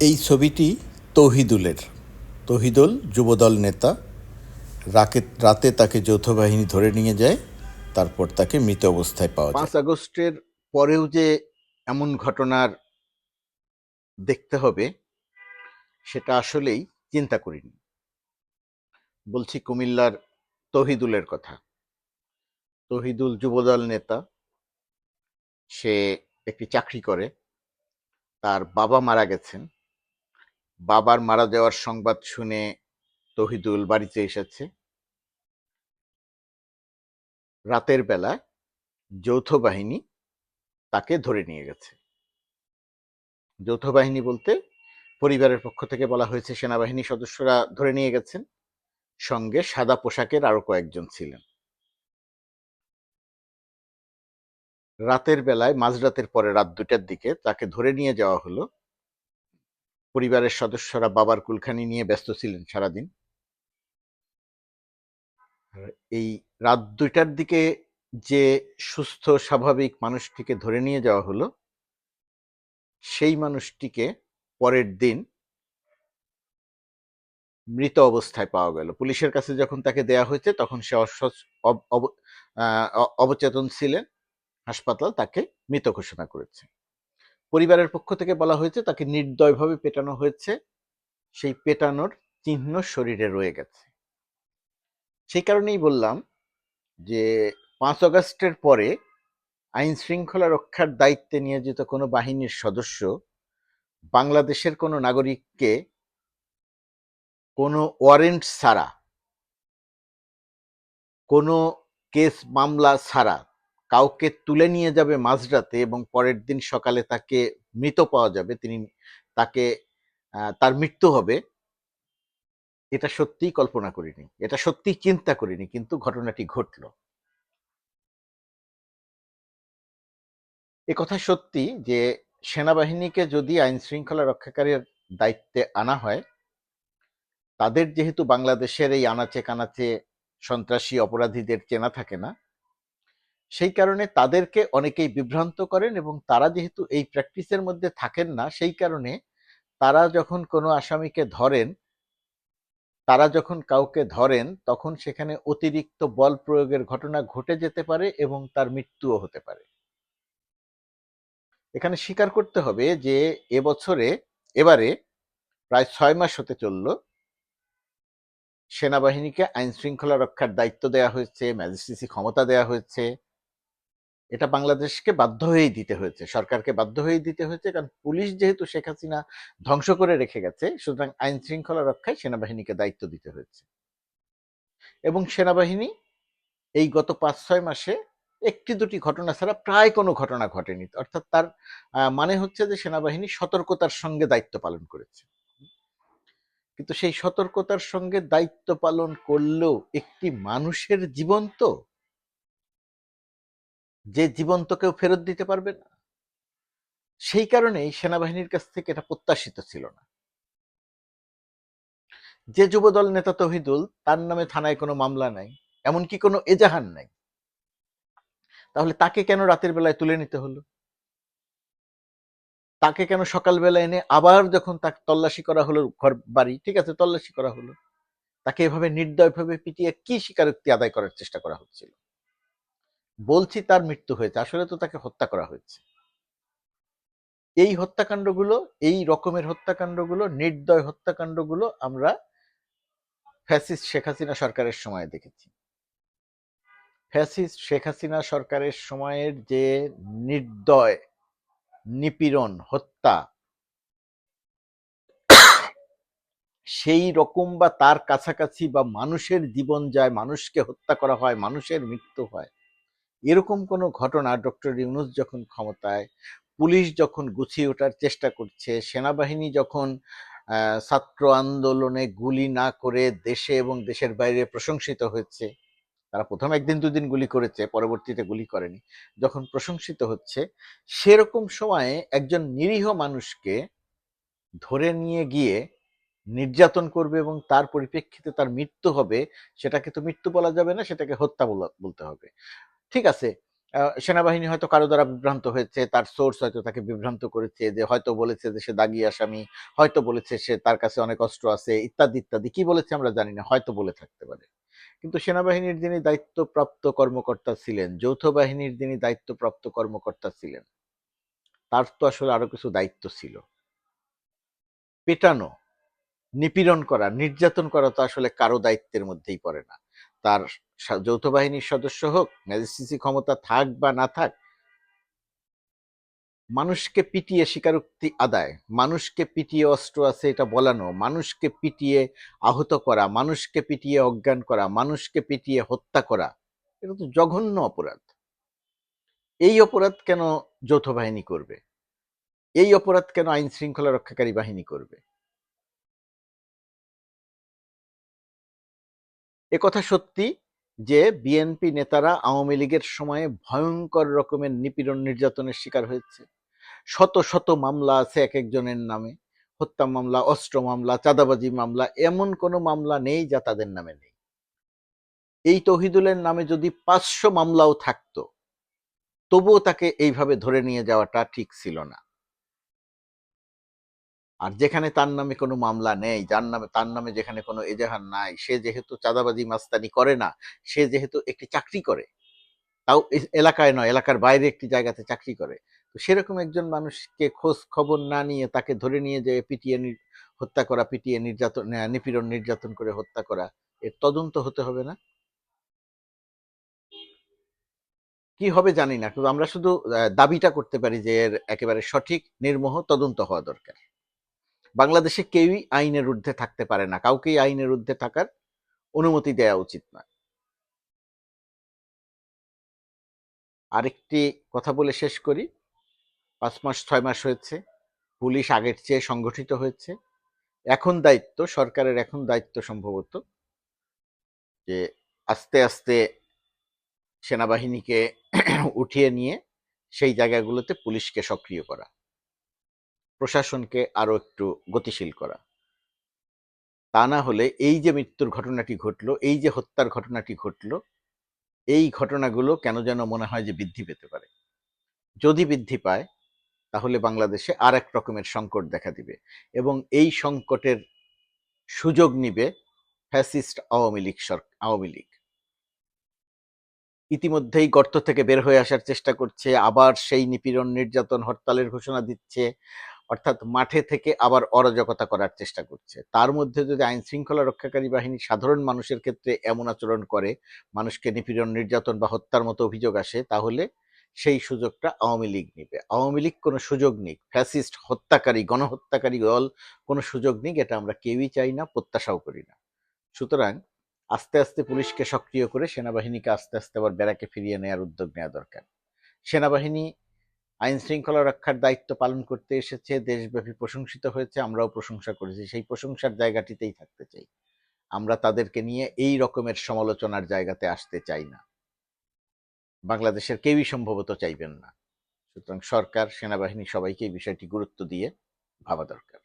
এই ছবিটি তৌহিদুলের। তৌহিদুল যুবদল নেতা। রাকে রাতে তাকে যৌথ বাহিনী ধরে নিয়ে যায়, তারপর তাকে মৃত অবস্থায় পাওয়া যায়। পাঁচ আগস্টের পরেও যে এমন ঘটনার দেখতে হবে, সেটা আসলেই চিন্তা করিনি। বলছি কুমিল্লার তহিদুলের কথা। তহিদুল যুবদল নেতা, সে একটি চাকরি করে, তার বাবা মারা গেছেন। বাবার মারা যাওয়ার সংবাদ শুনে তহিদুল বাড়িতে এসেছে। রাতের বেলায় যৌথ বাহিনী তাকে ধরে নিয়ে গেছে। যৌথ বাহিনী বলতে পরিবারের পক্ষ থেকে বলা হয়েছে সেনাবাহিনী সদস্যরা ধরে নিয়ে গেছেন। সঙ্গে সাদা পোশাকের আরও কয়েকজন ছিলেন। রাতের বেলায় মাঝরাতের পরে রাত দুটার দিকে তাকে ধরে নিয়ে যাওয়া হলো পরিবারের সদস্যরা বাবার কুলখানি নিয়ে ব্যস্ত ছিলেন সারাদিন। এই রাত দুইটার দিকে যে সুস্থ, স্বাভাবিক মানুষটিকে ধরে নিয়ে যাওয়া হলো, সেই মানুষটিকে পরের দিন মৃত অবস্থায় পাওয়া গেল। পুলিশের কাছে যখন তাকে দেয়া হয়েছে, তখন সে অবচেতন ছিলেন। হাসপাতাল তাকে মৃত ঘোষণা করেছে। পরিবারের পক্ষ থেকে বলা হয়েছে, তাকে নির্দয়ভাবে পেটানো হয়েছে। সেই পেটানোর চিহ্ন শরীরে রয়ে গেছে। সেই কারণেই বললাম যে, পাঁচ আগস্টের পরে আইন শৃঙ্খলা রক্ষার দায়িত্বে নিয়োজিত কোনো বাহিনীর সদস্য বাংলাদেশের কোনো নাগরিককে কোনো ওয়ারেন্ট ছাড়া, কোনো কেস মামলা ছাড়া কাউকে তুলে নিয়ে যাবে মাঝরাতে এবং পরের দিন সকালে তাকে মৃত পাওয়া যাবে, তিনি তাকে তার মৃত্যু হবে, এটা সত্যিই কল্পনা করিনি। এটা সত্যিই চিন্তা করিনি, কিন্তু ঘটনাটি ঘটল। এ কথা সত্যি যে, সেনাবাহিনীকে যদি আইন শৃঙ্খলা রক্ষাকারীর দায়িত্বে আনা হয়, তাদের যেহেতু বাংলাদেশের এই আনাচে কানাচে সন্ত্রাসী অপরাধীদের চেনা থাকে না সেই কারণে তাদেরকে অনেকেই বিভ্রান্ত করেন এবং তারা যেহেতু এই প্র্যাকটিসের মধ্যে থাকেন না, সেই কারণে তারা যখন কোনো আসামিকে ধরেন, তারা যখন কাউকে ধরেন, তখন সেখানে অতিরিক্ত বল প্রয়োগের ঘটনা ঘটে যেতে পারে এবং তার মৃত্যুও হতে পারে। এখানে স্বীকার করতে হবে যে এবছরে এবারে প্রায় ছয় মাস হতে চলল। সেনাবাহিনীকে আইন শৃঙ্খলা রক্ষার দায়িত্ব দেওয়া হয়েছে ম্যাজিস্ট্রেসি ক্ষমতা দেওয়া হয়েছে। এটা বাংলাদেশকে বাধ্য হয়েই দিতে হয়েছে, সরকারকে বাধ্য হয়েই দিতে হয়েছে, কারণ পুলিশ যেহেতু শেখ হাসিনা ধ্বংস করে রেখে গেছে, সুতরাং আইন শৃঙ্খলা রক্ষায় সেনাবাহিনীকে দায়িত্ব দিতে হয়েছে। এবং সেনাবাহিনী এই গত পাঁচ ছয় মাসে একটি দুটি ঘটনা ছাড়া প্রায় কোনো ঘটনা ঘটেনি, অর্থাৎ তার মানে হচ্ছে যে সেনাবাহিনী সতর্কতার সঙ্গে দায়িত্ব পালন করেছে। কিন্তু সেই সতর্কতার সঙ্গে দায়িত্ব পালন করলেও একটি মানুষের জীবন তো যে জীবন তো কেউ ফেরত দিতে পারবে না। সেই কারণেই সেনাবাহিনীর কাছ থেকে এটা প্রত্যাশিত ছিল না। যে যুবদল নেতা তহিদুল, তার নামে থানায় কোনো মামলা নাই, এমনকি কোনো এজাহার নাই। তাহলে তাকে কেন রাতের বেলায় তুলে নিতে হলো? তাকে কেন সকালবেলা এনে আবার যখন তাকে তল্লাশি করা হলো ঘর বাড়ি, ঠিক আছে, তল্লাশি করা হলো, তাকে এভাবে নির্দয়ভাবে পিটিয়ে কি স্বীকারোক্তি আদায় করার চেষ্টা করা হচ্ছিল? বলছি তার মৃত্যু হয়েছে। আসলে তো তাকে হত্যা করা হয়েছে। এই হত্যাকাণ্ডগুলো, এই রকমের হত্যাকাণ্ডগুলো, নির্দয় হত্যাকাণ্ডগুলো আমরা ফ্যাসিস্ট শেখ হাসিনা সরকারের সময় দেখেছি। ফ্যাসিস্ট শেখ হাসিনা সরকারের সময়ের যে নির্দয়, নিপীড়ন, হত্যা, সেই রকম বা তার কাছাকাছি বা মানুষের জীবন যায়, মানুষকে হত্যা করা হয়, মানুষের মৃত্যু হয় এরকম কোনো ঘটনা ডক্টর ইউনুস যখন ক্ষমতায়, পুলিশ যখন গুছিয়ে ওঠার চেষ্টা করছে, সেনাবাহিনী যখন ছাত্র আন্দোলনে গুলি না করে দেশে এবং দেশের বাইরে প্রশংসিত হয়েছে তারা প্রথম একদিন দুদিন গুলি করেছে, পরবর্তীতে গুলি করেনি, যখন প্রশংসিত হচ্ছে, সেরকম সময়ে একজন নিরীহ মানুষকে ধরে নিয়ে গিয়ে নির্যাতন করবে এবং তার পরিপ্রেক্ষিতে তার মৃত্যু হবে, সেটাকে তো মৃত্যু বলা যাবে না, সেটাকে হত্যা বলা- বলতে হবে। ঠিক আছে সেনাবাহিনী হয়তো কারও দ্বারা বিভ্রান্ত হয়েছে, তার সোর্স হয়তো তাকে বিভ্রান্ত করেছে যে হয়তো বলেছে যে সে দাগি আসামি, হয়তো বলেছে সে তার কাছে অনেক অস্ত্র আছে, ইত্যাদি ইত্যাদি। কি বলেছে আমরা জানি না, হয়তো বলে থাকতে পারে। কিন্তু সেনাবাহিনীর যিনি দায়িত্বপ্রাপ্ত কর্মকর্তা ছিলেন, যৌথ বাহিনীর যিনি দায়িত্বপ্রাপ্ত কর্মকর্তা ছিলেন, তার তো আসলে আরও কিছু দায়িত্ব ছিল। পেটানো, নিপীড়ন করা, নির্যাতন করা তো আসলে কারও দায়িত্বের মধ্যেই পড়ে না। তার যৌথ বাহিনীর সদস্য হোক ম্যাজিস্ট্রেসি ক্ষমতা থাক বা না থাক, মানুষকে পিটিয়ে স্বীকারোক্তি আদায়, মানুষকে পিটিয়ে অস্ত্র আছে এটা বলানো, মানুষকে পিটিয়ে আহত করা, মানুষকে পিটিয়ে অজ্ঞান করা, মানুষকে পিটিয়ে হত্যা করা, এটা তো জঘন্য অপরাধ। এই অপরাধ কেন যৌথ বাহিনী করবে? এই অপরাধ কেন আইন শৃঙ্খলা রক্ষাকারী বাহিনী করবে? একথা সত্যি যে বিএনপি নেতারা আওয়ামী লীগের সময়ে ভয়ঙ্কর রকমের নিপীড়ন নির্যাতনের শিকার হয়েছে। শত শত মামলা আছে এক একজনের নামে। হত্যা মামলা, অস্ত্র মামলা, চাঁদাবাজি মামলা, এমন কোনো মামলা নেই যা তাদের নামে নেই। এই তহিদুলের নামে যদি পাঁচশো মামলাও থাকতো, তবুও তাকে এইভাবে ধরে নিয়ে যাওয়াটা ঠিক ছিল না। আর যেখানে তার নামে কোনো মামলা নেই, যার নামে, তার নামে যেখানে কোনো এজাহার নাই, সে যেহেতু চাঁদাবাজি মাস্তানি করে না, সে যেহেতু একটি চাকরি করে, তাও এলাকায় নয়, এলাকার বাইরে একটি জায়গাতে চাকরি করে। তো সেরকম একজন মানুষকে খোঁজ খবর না নিয়ে তাকে ধরে নিয়ে যেয়ে পিটিয়ে নি- হত্যা করা, পিটিয়ে নির্যাতন নিপীড়ন, নির্যাতন করে হত্যা করা, এর তদন্ত হতে হবে না? কি হবে জানি না, কিন্তু আমরা শুধু দাবিটা করতে পারি যে এর একেবারে সঠিক, নির্মোহ তদন্ত হওয়া দরকার। বাংলাদেশে কেউই আইনের ঊর্ধ্বে থাকতে পারে না। কাউকেই আইনের ঊর্ধ্বে থাকার অনুমতি দেওয়া উচিত না আরেকটি কথা বলে শেষ করি। পাঁচ মাস, ছয় মাস হয়েছে। পুলিশ আগের চেয়ে সংগঠিত হয়েছে। এখন দায়িত্ব, সরকারের এখন দায়িত্ব সম্ভবত যে আস্তে আস্তে সেনাবাহিনীকে উঠিয়ে নিয়ে সেই জায়গাগুলোতে পুলিশকে সক্রিয় করা। প্রশাসনকে আরও একটু গতিশীল করা। তা না হলে এই যে মৃত্যুর ঘটনাটি ঘটলো, এই যে হত্যার ঘটনাটি ঘটলো, এই ঘটনাগুলো কেন যেন মনে হয় যে বৃদ্ধি পেতে পারে? যদি বৃদ্ধি পায়, তাহলে বাংলাদেশে আর এক রকমের সংকট দেখা দিবে এবং এই সংকটের সুযোগ নিবে ফ্যাসিস্ট আওয়ামী লীগ আওয়ামী লীগ। ইতিমধ্যেই গর্ত থেকে বের হয়ে আসার চেষ্টা করছে, আবার সেই নিপীড়ন নির্যাতন হরতালের ঘোষণা দিচ্ছে অর্থাৎ মাঠে থেকে আবার অরাজকতা করার চেষ্টা করছে। তার মধ্যে যদি আইন শৃঙ্খলা রক্ষাকারী বাহিনী সাধারণ মানুষের ক্ষেত্রে এমন আচরণ করে, মানুষকে নিপীড়ন, নির্যাতন বা হত্যার মতো অভিযোগ আসে, তাহলে সেই সুযোগটা আওয়ামী লীগ নিবে। আওয়ামী লীগ কোনো সুযোগ নিক। ফ্যাসিস্ট, হত্যাকারী, গণহত্যাকারী দল কোনো সুযোগ নিক, এটা আমরা কেউই চাই না, প্রত্যাশাও করি না। সুতরাং আস্তে আস্তে পুলিশকে সক্রিয় করে সেনাবাহিনীকে আস্তে আস্তে আবার ব্যারাকে ফিরিয়ে নেওয়ার উদ্যোগ নেওয়া দরকার। সেনাবাহিনী আইন শৃঙ্খলা রক্ষার দায়িত্ব পালন করতে এসেছে, দেশব্যাপী প্রশংসিত হয়েছে, আমরাও প্রশংসা করেছি। সেই প্রশংসার জায়গাটিতেই থাকতে চাই। আমরা তাদেরকে নিয়ে এই রকমের সমালোচনার জায়গাতে আসতে চাই না। বাংলাদেশের কেউই সম্ভবত চাইবেন না। সুতরাং সরকার, সেনাবাহিনী সবাইকে এই বিষয়টি গুরুত্ব দিয়ে ভাবা দরকার।